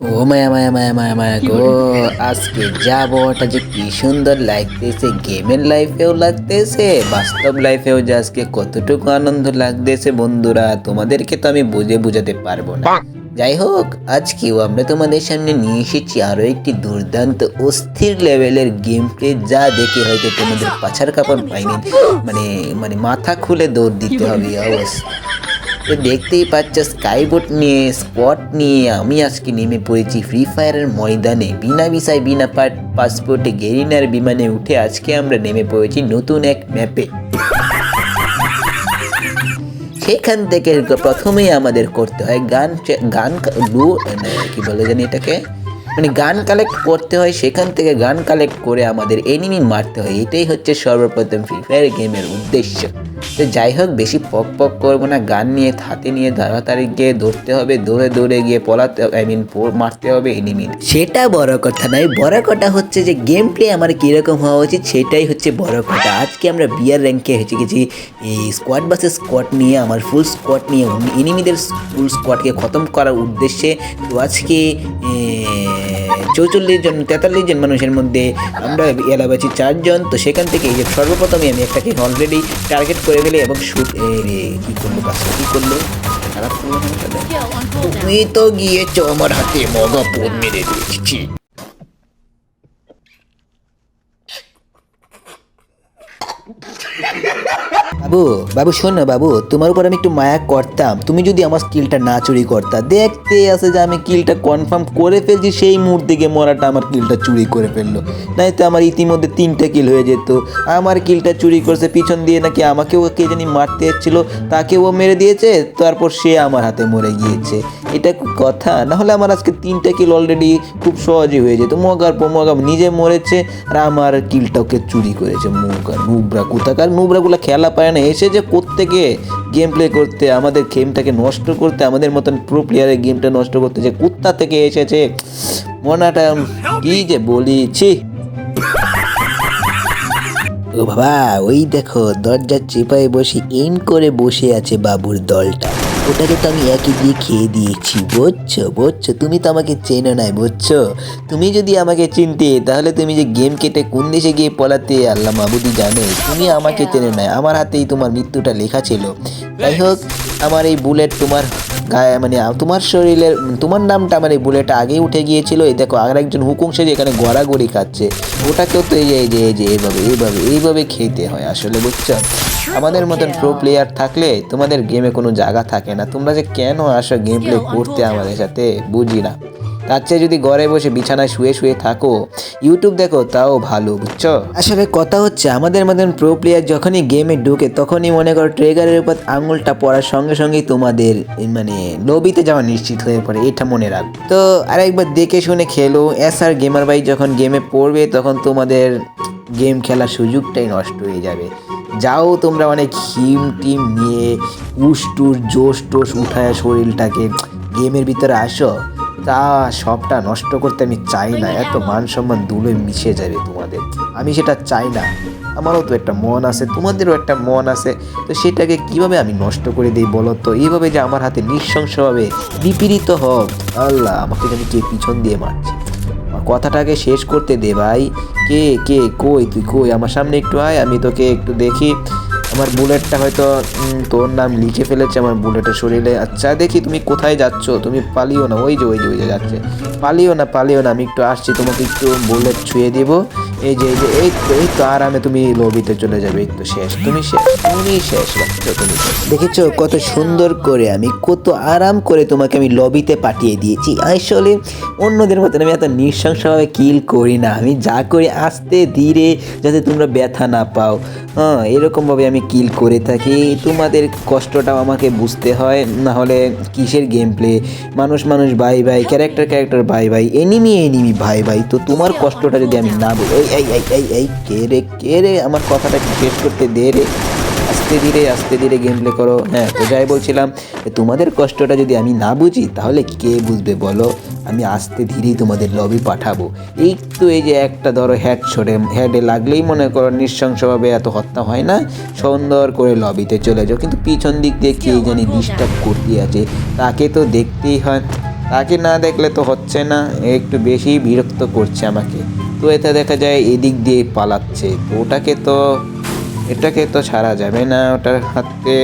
ও মায়া মায়া মায়া মায়া মায়া গো। আজকে যাবোটা যে কি সুন্দর লাগতেছে গেমের লাইফেও লাগতেছে বাস্তব লাইফেও যে আজকে কতটুকু আনন্দ লাগতেছে বন্ধুরা তোমাদেরকে তো আমি বুঝে বুঝাতে পারব না। যাই হোক আজকেও আমরা তোমাদের সামনে নিয়ে এসেছি আরও একটি দুর্দান্ত অস্থির লেভেলের গেম প্লে যা দেখে হয়তো তোমাদের পাছার কাপড় পাইনি। মানে মানে মাথা খুলে দৌড় দিতে হবে অবস্থা তো দেখতেই পাচ্ছ স্কাইবোট নিয়ে স্পট নিয়ে আমি আজকে নেমে পড়েছি ফ্রি ফায়ারের ময়দানে। বিনা ভিসায়, বিনা পাট পাসপোর্টে গেরিনার বিমানে উঠে আজকে আমরা নেমে পড়েছি নতুন এক ম্যাপে সেখান থেকে প্রথমেই আমাদের করতে হয় গান গান কি বলে জানি এটাকে? মানে গান কালেক্ট করতে হয়, সেখান থেকে গান কালেক্ট করে আমাদের এনিমি মারতে হয়। এটাই হচ্ছে সর্বপ্রথম ফ্রি ফায়ার গেমের উদ্দেশ্য। তো যাই হোক, বেশি পক পক করব না, গান নিয়ে, হাতে নিয়ে তাড়াতাড়ি গিয়ে ধরতে হবে, দৌড়ে দৌড়ে গিয়ে পলাতে আই মিন মারতে হবে এনিমি সেটা বড় কথা নয়, বড় কথা হচ্ছে যে গেম প্লে আমার কীরকম হওয়া উচিত, সেটাই হচ্ছে বড় কথা। আজকে আমরা বিয়ার র্যাঙ্কে হেঁচে গেছি, এই স্কোয়াড বাসের স্কোয়াড নিয়ে, আমার ফুল স্কোয়াড নিয়ে এনিমিদের ফুল স্কোয়াডকে খতম করার উদ্দেশ্যে। তো আজকে চৌচল্লিশ জন তেতাল্লিশ জন মানুষের মধ্যে আমরা এলাবাছি চারজন। তো সেখান থেকে এই যে সর্বপ্রথমে আমি একটাকে অলরেডি টার্গেট করে ফেলি এবং শুট কী করল কাজটা কী করল? খারাপ করল তুমি তো গিয়েছো আমার হাতে মগা পোদ মেরে দিয়েছি। বাবু বাবু, শোন না বাবু, তোমার উপর আমি একটু মায়া করতাম। তুমি যদি আমার স্কিলটা না চুরি করতা, দেখতে আসে যে আমি কিলটা কনফার্ম করে ফেলছি, সেই মুহূর্তে গিয়ে মরাটা আমার কিলটা চুরি করে ফেলল। নাই তো আমার ইতিমধ্যে তিনটা কিল হয়ে যেত। আমার কিলটা চুরি করছে, পিছন দিয়ে নাকি আমাকেও কে জানি মারতে এসেছিল, তাকেও মেরে দিয়েছে, তারপর সে আমার হাতে মরে গিয়েছে। এটা কথা। না হলে আমার আজকে তিনটা কিল অলরেডি খুব সহজে হয়ে যেত। মগার পর মগা নিজে মরেছে আর আমার কিলটাকে চুরি করেছে মুগা নুবরা কোথাকার? নুবরাগুলো খেলা পায় না। এসে যে কোত্থেকে গেম প্লে করতে, আমাদের গেমটাকে নষ্ট করতে, আমাদের মতন প্রো প্লেয়ারের গেমটা নষ্ট করতে যে কোথা থেকে এসেছে? মনাটা কি যে বলি, ছি। ও বাবা, ওই দেখো, দরজার চেপায় বসে এম করে বসে আছে বাবুর দলটা। ওটাকে তো আমি একই দিয়ে খেয়ে দিয়েছি, বুঝছ? বুঝছ? তুমি তো আমাকে চেনো নাই, বুঝছ? তুমি যদি আমাকে চিনতে, তাহলে তুমি যে গেম কেটে কোন দেশে গিয়ে পলাতে, আল্লাহ মাবুদি জানে। তুমি আমাকে চেনে নাই, আমার হাতেই তোমার মৃত্যুটা লেখা ছিল। যাই হোক, আমার এই বুলেট তোমার গায়ে মানে তোমার শরীরের তোমার নামটা মানে বুলেটটা আগেই উঠে গিয়েছিল। এই দেখো আর একজন হুকুম সেজে এখানে গড়াগড়ি খাচ্ছে ওটাকেও তো এই যে এই যে এই যে এইভাবে এইভাবে এইভাবে খেতে হয় আসলে বুঝছ? আমাদের মতন প্রো প্লেয়ার থাকলে তোমাদের গেমে কোনো জায়গা থাকে না। তোমরা যে কেন আসো গেম প্লে করতে আমাদের সাথে বুঝি না তার চেয়ে যদি ঘরে বসে বিছানায় শুয়ে শুয়ে থাকো ইউটিউব দেখো, তাও ভালো, বুঝছ? আসলে কথা হচ্ছে আমাদের মতন প্রো প্লেয়ার যখনই গেমে ঢুকে, তখনই মনে করো ট্রেগারের উপর আঙুলটা পড়ার সঙ্গে সঙ্গেই তোমাদের মানে লবিতে যাওয়া নিশ্চিত হয়ে পড়ে, এটা মনে রাখ। তো আরেকবার দেখে শুনে খেলো এস আর গেমার ভাই যখন গেমে পড়বে, তখন তোমাদের গেম খেলার সুযোগটাই নষ্ট হয়ে যাবে। যাও তোমরা অনেক হিম টিম নিয়ে উস টুস জোশ টোস উঠায় শরীরটাকে গেমের ভিতরে আসো। তা সবটা নষ্ট করতে আমি চাই না। এত মান সম্মান দূরে মিশে যাবে তোমাদের। আমি সেটা চাই না। আমারও তো একটা মন আছে, তোমাদেরও একটা মন আছে। তো সেটাকে কীভাবে আমি নষ্ট করে দিই বলো তো? এইভাবে যে আমার হাতে নৃশংসভাবে বিপীড়িত হোক আল্লাহ, আমাকে জানি কে পিছন দিয়ে মারছে। কথাটাকে শেষ করতে দে ভাই। কে কে, কই, তুই কই? আমার সামনে একটু আয়, আমি তোকে একটু দেখি। আমার বুলেটটা হয়তো তোর নাম লিখে ফেলেছে আমার বুলেটের শরীরে। আচ্ছা দেখি তুমি কোথায় যাচ্ছ? তুমি পালিও না, ওই যে ওই যে ওই যে যাচ্ছে। পালিও না পালিও না, আমি একটু আসছি, তোমাকে একটু বুলেট ছুঁয়ে দিব। এই যে এই যে, এই তো এই তো, আরামে তুমি লবিতে চলে যাবে, এই তো শেষ। তুমি শেষ তুমি শেষ, রাখছো, তুমি। দেখেছ কত সুন্দর করে আমি, কত আরাম করে তোমাকে আমি লবিতে পাঠিয়ে দিয়েছি। আসলে অন্যদের মতন আমি এত নৃশংসভাবে কিল করি না। আমি যা করি, আস্তে ধীরে, যাতে তোমরা ব্যথা না পাও। হ্যাঁ এরকমভাবে আমি কিল করে থাকি। তোমাদের কষ্টটাও আমাকে বুঝতে হয় না হলে কিসের গেম প্লে মানুষ মানুষ ভাই ভাই ক্যারেক্টার ক্যারেক্টার ভাই ভাই এনিমি এনিমি ভাই ভাই তো তোমার কষ্টটা যদি আমি না বলি, এই এই কে রে কে রে, আমার কথাটা শেষ করতে দে রে? আস্তে ধীরে আস্তে ধীরে গেম প্লে করো। হ্যাঁ যাই বলছিলাম, তোমাদের কষ্টটা যদি আমি না বুঝি, তাহলে কে বুঝবে বলো? আমি আস্তে ধীরেই তোমাদের লবি পাঠাবো। এই তো এই যে একটা ধরো হ্যাড ছড়ে হ্যাডে লাগলেই মনে করো নৃশংসভাবে এত হত্যা হয় না, সুন্দর করে লবিতে চলে যাও। কিন্তু পিছন দিক দিয়ে কে জানি ডিস্টার্ব করতে আছে। তাকে তো দেখতেই হয়, তাকে না দেখলে তো হচ্ছে না, একটু বেশি বিরক্ত করছে আমাকে। তো এতে দেখা যায় এদিক দিয়ে পালাচ্ছে, তো ওটাকে তো এটাকে তো ছাড়া যাবে না, ওটার হাতে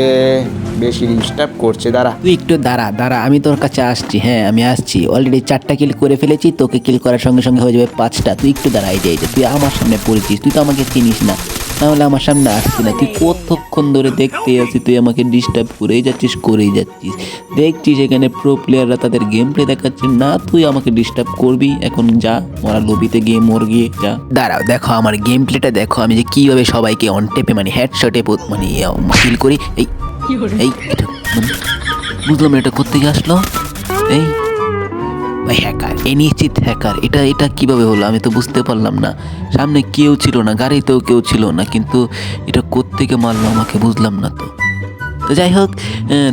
বেশি ডিস্টার্ব করছে, দাঁড়া। তুই একটু দাঁড়া দাঁড়া, আমি তোর কাছে আসছি হ্যাঁ আমি আসছি। অলরেডি চারটা কিল করে ফেলেছি, তোকে কিল করার সঙ্গে সঙ্গে হয়ে যাবে পাঁচটা। তুই একটু দাঁড়া এই যে, তুই আমার সামনে পড়েছিস, তুই তো আমাকে চিনিস না। তাহলে আমার সামনে আসছি না। তুই কতক্ষণ ধরে দেখতে আছিস? তুই আমাকে ডিস্টার্ব করেই যাচ্ছিস করেই যাচ্ছিস। দেখছিস এখানে প্রো প্লেয়াররা তাদের গেম প্লে দেখাচ্ছে। না তুই আমাকে ডিস্টার্ব করবি। এখন যা ওরা লবিতে গিয়ে মর গিয়ে যা। দাঁড়াও দেখো আমার গেম প্লেটা দেখো আমি যে কীভাবে সবাইকে অন টেপে মানে হেডশটে মানে ফিল করি। এই এই এটা মানে বুঝলাম এটা কোথেকে আসলো? এই হ্যাকার এ নিশ্চিত হ্যাকার এটা এটা কীভাবে হলো আমি তো বুঝতে পারলাম না। সামনে কেউ ছিল না, গাড়িতেও কেউ ছিল না, কিন্তু এটা কোত্থেকে মারলো আমাকে বুঝলাম না তো। তো যাই হোক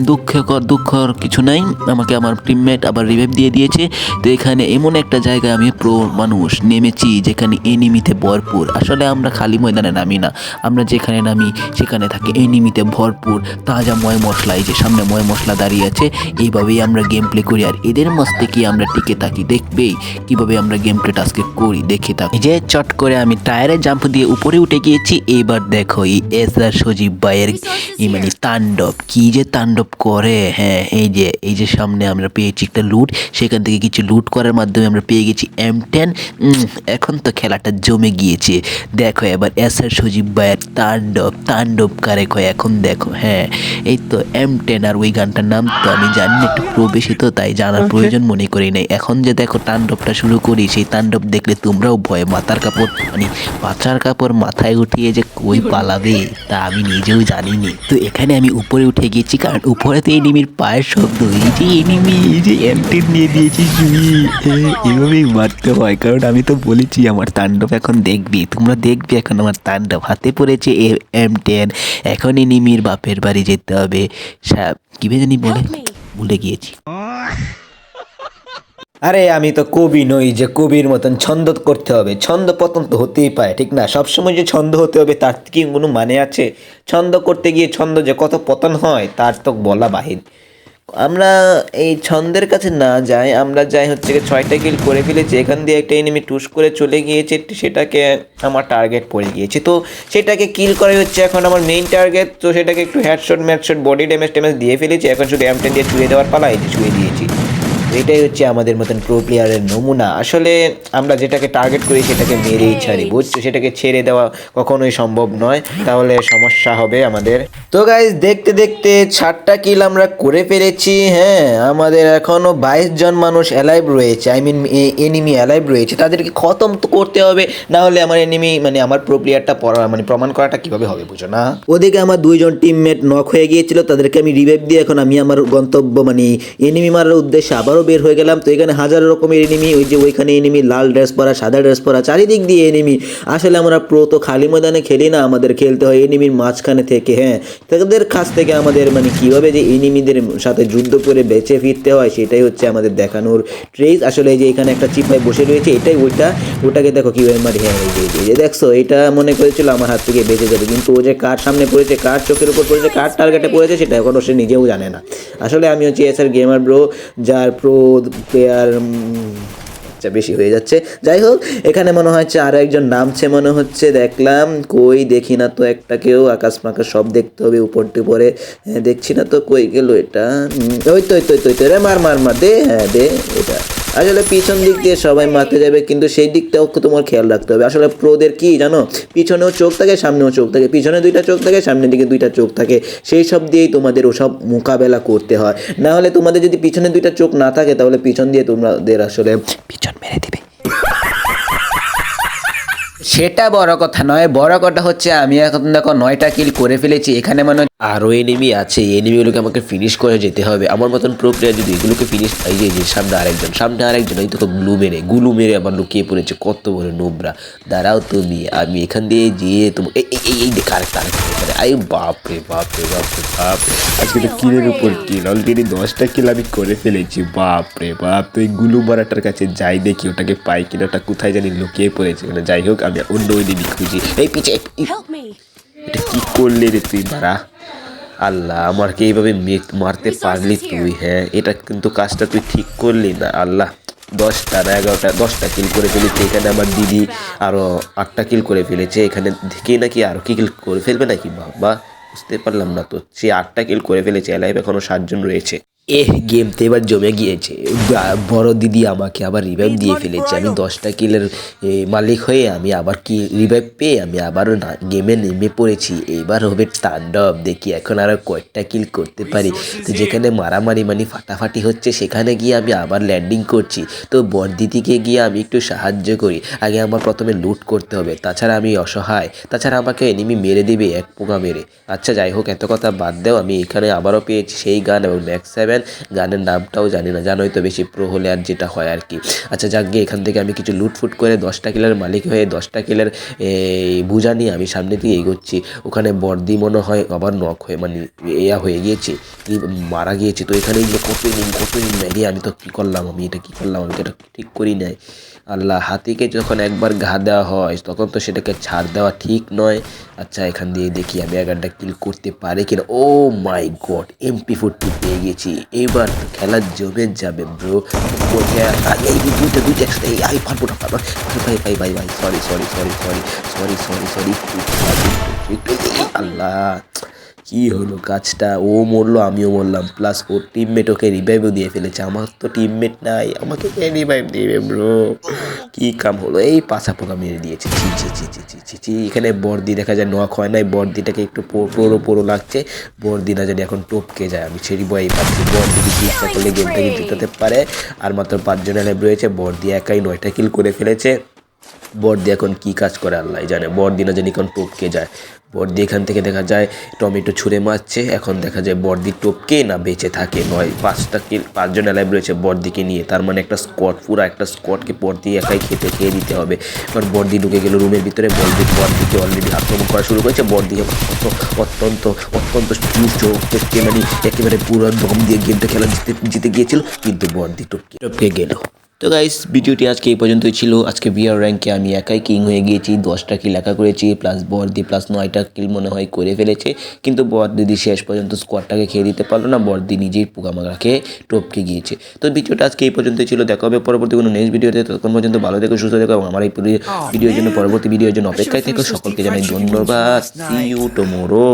দুঃখকর দুঃখর কিছু নাই। আমাকে আমার টিমমেট আবার রিভাইভ দিয়ে দিয়েছে। তো এখানে এমন একটা জায়গায় আমি প্রো মানুষ নেমেছি যেখানে এনিমিতে ভরপুর। আসলে আমরা খালি ময়দানে নামি না। আমরা যেখানে নামি সেখানে থাকে এনিমিতে ভরপুর। তাজা ময় মশলা এই যে সামনে ময় মশলা দাঁড়িয়ে আছে এইভাবেই আমরা গেম প্লে করি। আর এদের মাঝে কি আমরা টিকে থাকি দেখবেই কীভাবে আমরা গেম প্লেটা আজকে করি দেখে থাকি। যে চট করে আমি টায়ারে জাম্প দিয়ে উপরে উঠে গিয়েছি এবার দেখো এই এস আর সজীব ভাইয়ের মানে তাণ্ডব? কি যে তাণ্ডব করে? হ্যাঁ এই যে এই যে সামনে আমরা পেয়েছি একটা লুট সেখান থেকে কিছু লুট করার মাধ্যমে আমরা পেয়ে গেছি এম টেন এখন তো খেলাটা জমে গিয়েছে। দেখো এবার এস আর সজীব ভাইয়ের তাণ্ডব তাণ্ডব কারে কয় এখন দেখো হ্যাঁ এই তো এম টেন আর ওই গানটার নাম তো আমি জানি না একটু প্রবেশিত তাই জানার প্রয়োজন মনে করি নাই। এখন যে দেখো তাণ্ডবটা শুরু করি সেই তাণ্ডব দেখলে তোমরাও ভয় মাথার কাপড় মানে পাচার কাপড় মাথায় উঠিয়ে যে কই পালাবে তা আমি নিজেও জানিনি। তো এখানে আমি উপরে উঠে গেছি কারণ উপরে তো এনিমির পায়ের শব্দ এই যে এনিমি এই যে অ্যান্টেন নিয়ে দিয়েছি তুমি এভাবেই মারতে হয় কারণ আমি তো বলেছি আমার তাণ্ডব এখন দেখবি তোমরা দেখবি এখন আমার তাণ্ডব হাতে পড়েছে এম টেন এখন এনিমির বাপের বাড়ি যেতে হবে কীভাবে জানি বলে ভুলে গিয়েছি। আরে আমি তো কবি নই যে কবির মতন ছন্দ করতে হবে। ছন্দ পতন তো হতেই পারে, ঠিক না? সবসময় যে ছন্দ হতে হবে, তার কি কোনো মানে আছে? ছন্দ করতে গিয়ে ছন্দ যে কত পতন হয়, তার তো বলা বাহির। আমরা এই ছন্দের কাছে না যাই, আমরা যাই হচ্ছে ছয়টা কিল করে ফেলেছি, এখান দিয়ে একটা এনিমি টুস করে চলে গিয়েছে, সেটাকে আমার টার্গেট পড়ে গিয়েছে। তো সেটাকে কিল করাই হচ্ছে এখন আমার মেইন টার্গেট তো সেটাকে একটু হেডশট ম্যাটশট বডি ড্যামেজ ট্যামেজ দিয়ে ফেলেছি, এখন শুধু এমটা দিয়ে ছুঁয়ে দেওয়ার পালা এই ছুঁয়ে দিয়েছি। এটাই হচ্ছে আমাদের মতন প্রো প্লেয়ারের নমুনা। আসলে আমরা যেটাকে টার্গেট করি সেটাকে মেরেই ছাড়ি বুঝছ? সেটাকে ছেড়ে দেওয়া কখনোই সম্ভব নয়। তাহলে সমস্যা হবে আমাদের। তো গাইজ দেখতে দেখতে ষাটটা কিল আমরা করে ফেলেছি। হ্যাঁ আমাদের এখনও বাইশ জন মানুষ অ্যালাইভ রয়েছে। আই মিন এনিমি অ্যালাইভ রয়েছে। তাদেরকে খতম তো করতে হবে। না হলে আমার এনিমি মানে আমার প্রো প্লেয়ারটা মানে প্রমাণ করাটা কীভাবে হবে বুঝো না? ওদিকে আমার দুইজন টিমমেট নক হয়ে গিয়েছিল। তাদেরকে আমি রিভাইভ দিয়ে এখন আমি আমার গন্তব্য মানে এনিমি মারার উদ্দেশ্যে আবারও বের হয়ে গেলাম। তো এখানে হাজার রকমের এনিমি ওই যে ওইখানে এনিমি লাল ড্রেস পরা, সাদা ড্রেস পরা, চারিদিক দিয়ে এনিমি আসলে আমরা প্রো তো খালি ময়দানে খেলি না, আমাদের খেলতে হয় এনিমির মাঝখানে থেকে হ্যাঁ। তাদের কাছ থেকে আমাদের মানে কীভাবে যে এনিমিদের সাথে যুদ্ধ করে বেঁচে ফিরতে হয়, সেটাই হচ্ছে আমাদের দেখানোর ট্রেস আসলে যে এখানে একটা চিপাই বসে রয়েছে, এটাই ওইটা। ওটাকে দেখো কীভাবে মারি হ্যাঁ যে দেখছ? এটা মনে করেছিল আমার হাত থেকে বেঁচে যাবে, কিন্তু ও যে কার সামনে পড়েছে, কার চোখের উপর পড়েছে, কার টার্গেটে পড়েছে, সেটা এখনও সে নিজেও জানে না। আসলে আমি হচ্ছে এস আর গেমার ব্রো যার প্রো প্লেয়ার আচ্ছা বেশি হয়ে যাচ্ছে যাই হোক এখানে মনে হচ্ছে আরও একজন নামছে মনে হচ্ছে দেখলাম কই দেখি না তো একটা কেউ আকাশ মাকাশ সব দেখতে হবে উপর হ্যাঁ, দেখছি না তো কই গেল এটা ওই তো ওই তো, ওই তো রে মার মার মার দে হ্যাঁ দে এটা আসলে পিছন দিক দিয়ে সবাই মারতে যাবে, কিন্তু সেই দিকটাও তোমার খেয়াল রাখতে হবে। আসলে প্রোদের কি জানো? পিছনেও চোখ থাকে, সামনেও চোখ থাকে। পিছনে দুইটা চোখ থাকে, সামনের দিকে দুইটা চোখ থাকে। সেই সব দিয়েই তোমাদের ওসব মোকাবেলা করতে হয়। না হলে তোমাদের যদি পিছনে দুইটা চোখ না থাকে, তাহলে পিছন দিয়ে তোমাদের আসলে পিছন মেরে দিবে। সেটা বড় কথা নয়, বড় কথা হচ্ছে আমি এখন দেখো নয়টা কিল করে ফেলেছি, এখানে মানে আরও এনিমি আছে এনিমিগুলোকে আমাকে ফিনিশ করে যেতে হবে। আমার মতন প্রো প্লেয়ার যদি এগুলোকে ফিনিশ এই যে সামনে আরেকজন সামনে আরেকজন, এই তো গ্লু মেরে, গুলু মেরে আবার লুকিয়ে পড়েছে, কত বড় নোবরা। দাঁড়াও তুমি, আমি এখান দিয়ে যেয়ে তোমার এই, এই- দেখে আরেকটা আরেকটা এখানে আই বাপ রে বাপ রে বাপ আজকে তো কিলের উপর কিল অলরেডি দশটা কিল আমি করে ফেলেছি, বাপরে বাপ তো এই গুলু মারাটার কাছে যাই দেখি, ওটাকে পাই কিনা, ওটা কোথায় জানি লুকিয়ে পড়েছে। মানে যাই হোক, আমি অন্য এনিমি খুঁজি। এই পিছে! এটা কি করলে রে তুই? বাড়া আল্লাহ আমাকে এইভাবে মারতে পারলি তুই হ্যাঁ? এটা কিন্তু কাজটা তুই ঠিক করলি না আল্লাহ। দশটা না এগারোটা দশটা কিল করে ফেলেছে। এখানে আমার দিদি আরও আটটা কিল করে ফেলেছে। এখানে দেখেই নাকি আরও কি কিল করে ফেলবে নাকি বাবা? বুঝতে পারলাম না তো। সে আটটা কিল করে ফেলেছে। এলাইভ এখনও সাতজন রয়েছে। এহ গেম তো এবার জমে গিয়েছে। বড় দিদি আমাকে আবার রিভাইভ দিয়ে ফেলেছে। আমি দশটা কিলের মালিক হয়ে আমি আবার কি রিভাইভ পেয়ে আমি আবারও না গেমে নেমে পড়েছি। এবার হবে তাণ্ডব। দেখি এখন আরও কয়েকটা কিল করতে পারি। তো যেখানে মারামারি মানে ফাটাফাটি হচ্ছে সেখানে গিয়ে আমি আবার ল্যান্ডিং করছি। তো বড়দিদিকে গিয়ে আমি একটু সাহায্য করি। আগে আমার প্রথমে লুট করতে হবে। তাছাড়া আমি অসহায়। তাছাড়া আমাকে এনিমি মেরে দিবে এক পোকা মেরে। আচ্ছা যাই হোক এত কথা বাদ দেও। আমি এখানে আবারও পেয়েছি সেই গান এবং ম্যাক্স সেভেন গানের নামটাও জানি না, জানোই তো বেশি প্রো হলে আর যেটা হয় আর কি। আচ্ছা যাক গিয়ে এখান থেকে আমি কিছু লুটফুট করে দশটা কিলের মালিক হয়ে দশটা কিলের, এই বুঝা নিয়ে আমি সামনে দিয়ে এগোচ্ছি। ওখানে বর্দি মনে হয় আবার নক হয়ে মানে এয়া হয়ে গিয়েছে। মারা গিয়েছে, তো এখানে কত দিন কত দিন মেরে আমি তো কী করলাম আমি? এটা কী করলাম আমি? এটা ঠিক করি নাই। আল্লাহ, হাতিকে যখন একবার ঘা দেওয়া হয়, তখন তো সেটাকে ছাড় দেওয়া ঠিক নয়। আচ্ছা এখান দিয়ে দেখি আমি এগারটা কিল করতে পারি কিনা oh my god MP forty পেয়ে গেছি এবার তো খেলা জমে যাবে ব্রো এই দুইটা দুইটা একসাথে আই পারব ভাই ভাই ভাই ভাই sorry sorry sorry sorry sorry sorry sorry আল্লাহ কি হলো কাজটা? ও মরলো, আমিও মরলাম। প্লাস ওর টিমমেট ওকে রিভাইভও দিয়ে ফেলেছে। আমার তো টিমমেট নাই। আমাকে কে রিভাইভ দিবে ব্রো কি কাম হলো? এই পাশা পোকা মেরে দিয়েছে। ছি ছি ছি ছি ছি ছি ছি। এখানে বর্দি দেখা যায় নখ হয় নাই। বর্দিটাকে একটু পোড়ো পোড়ো লাগছে। বর্দি না জানি এখন টপকে যায়। আমি ছেড়ি বই পাচ্ছি। বর্দি যদি ইচ্ছা করলে গেমটাকে জিতাতে পারে। আর মাত্র পাঁচজন ল্যাব রয়েছে। বর্দি একাই নয়টা কিল করে ফেলেছে। বর্দি এখন কি কাজ করে আল্লাহ জানে। বর্দি না জানি এখন টপকে যায়। বর্দি এখান থেকে দেখা যায় টমেটো ছুঁড়ে মারছে, এখন দেখা যায় বর্দি টপকে না, বেঁচে থাকে নয়। পাঁচটা কিল পাঁচজন অ্যালাইভ রয়েছে বর্দিকে নিয়ে। তার মানে একটা স্কোয়াড পুরো একটা স্কোয়াডকে বর্দি একাই খেতে খেয়ে দিতে হবে। কারণ বর্দি ঢুকে গেল রুমের ভিতরে, বর্দি বর্দিকে অলরেডি আক্রমণ করা শুরু করেছে। বর্দিকে অত্যন্ত অত্যন্ত মানে একেবারে পুরো দম দিয়ে গেমটা খেলা জিতে জিতে গিয়েছিল, কিন্তু বর্দি টপকে টপকে গেল। তো গাইস ভিডিওটি আজকে এই পর্যন্তই ছিল। আজকে বিয়ার র্যাঙ্কে আমি একাই কিং হয়ে গিয়েছি। দশটা কিল একা করেছি প্লাস বর্দি প্লাস নয়টা কিল মনে হয় করে ফেলেছে। কিন্তু বর দিদি শেষ পর্যন্ত স্কোয়াডটাকে খেয়ে দিতে পারল না। বর্দি নিজেই পোকামাকড়া খেয়ে টপকে গিয়েছে। তো ভিডিওটা আজকে এই পর্যন্তই ছিল। দেখা হবে পরবর্তী কোনো নেক্সট ভিডিওতে ততক্ষণ পর্যন্ত ভালো থেকো সুস্থ থেকো এবং আমার এই ভিডিওর জন্য পরবর্তী ভিডিওর জন্য অপেক্ষায় থেকো। সকলকে জানাই ধন্যবাদ। C you tomorrow